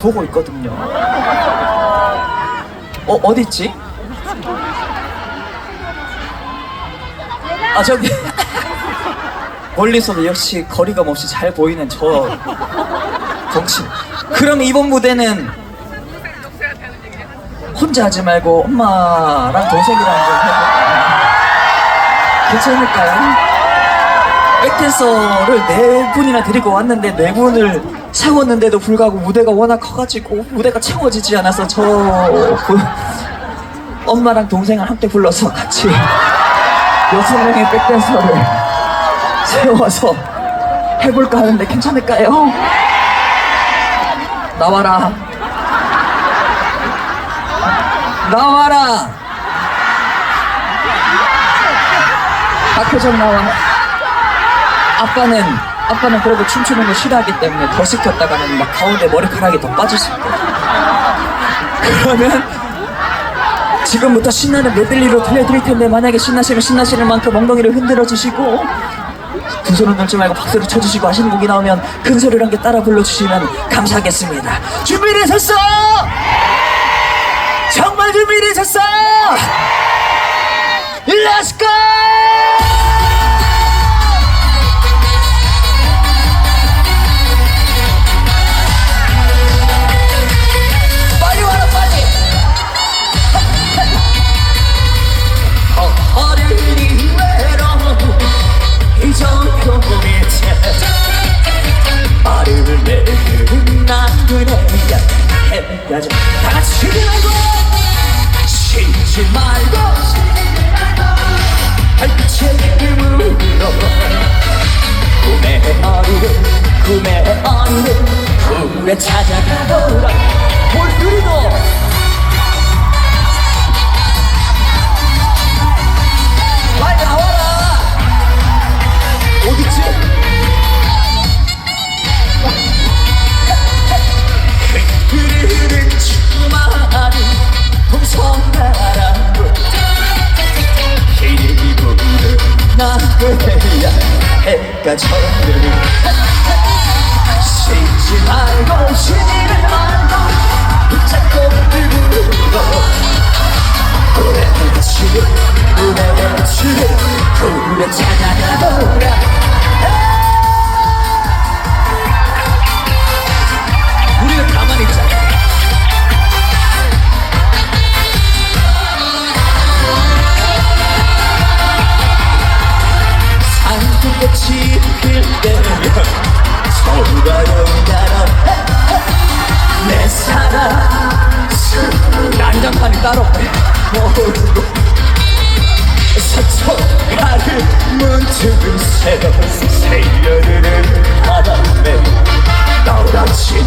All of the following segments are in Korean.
보고 있거든요. 어, 어디 있지? 아, 저기. 멀리서도 역시 거리감 없이 잘 보이는 저 덩치. 그럼 이번 무대는 혼자 하지 말고 엄마랑 동생이랑 좀 해볼까요? 괜찮을까요? 백댄서를 네 분이나 데리고 왔는데 네 분을 세웠는데도 불구하고 무대가 워낙 커가지고 무대가 채워지지 않아서 저그 엄마랑 동생을 함께 불러서 같이 여섯 명의 백댄서를 세워서 해볼까 하는데 괜찮을까요? 나와라. 나와라. 박효정 나와 아빠는 아빠는 그래도 춤추는 거 싫어하기 때문에 더 시켰다가는 막 가운데 머리카락이 더 빠질 수 있거든. 그러면 지금부터 신나는 메들리로 들려드릴 텐데 만약에 신나시면 신나시는 만큼 엉덩이를 흔들어 주시고 두 손을 들지 말고 박수를 쳐주시고 하시는 곡이 나오면 큰 소리로 함께 따라 불러주시면 감사하겠습니다. 준비되셨어? 정말 준비되셨어? 그네야 해야죠 다 같이 쉬지 말고. 쉬지 말고 발빛의 힘으로 꿈의 어리를 꿈의 어리를 꿈에 찾아가더라 동성나라로 길이 부르는 나그네야 해가 저들이 쉬지 말고 쉬지 말고 붙잡고 들고 치를 꿈에 치를 꿈에 찾아가더라 난장판이 따로 모르고 서초가를 문틈을 새로 새여름을 바람에 떠오르친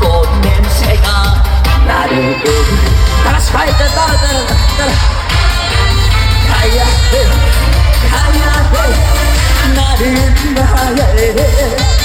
꽃냄새가 나를 다같이 가야 돼. 따라 따라 따라 가야 해 가야 해 나를 나야 해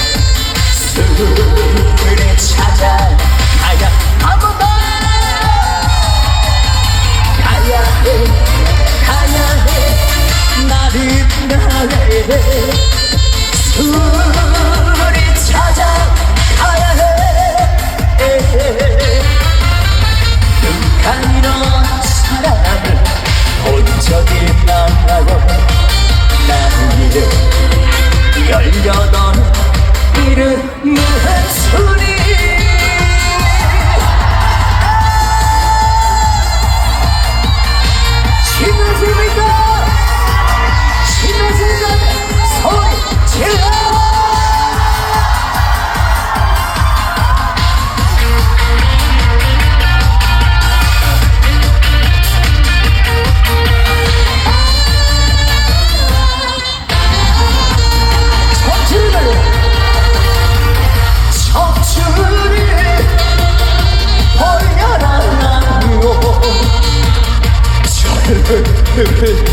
저를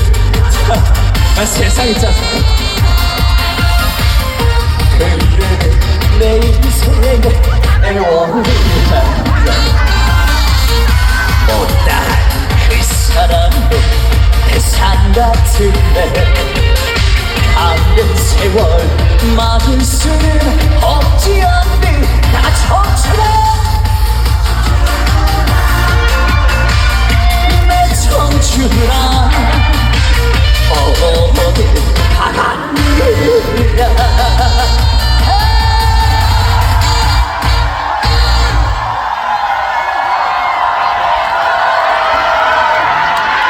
아, 참 그이름은 내 인생의 애원이다 못다한 그 사람도 대산 같은데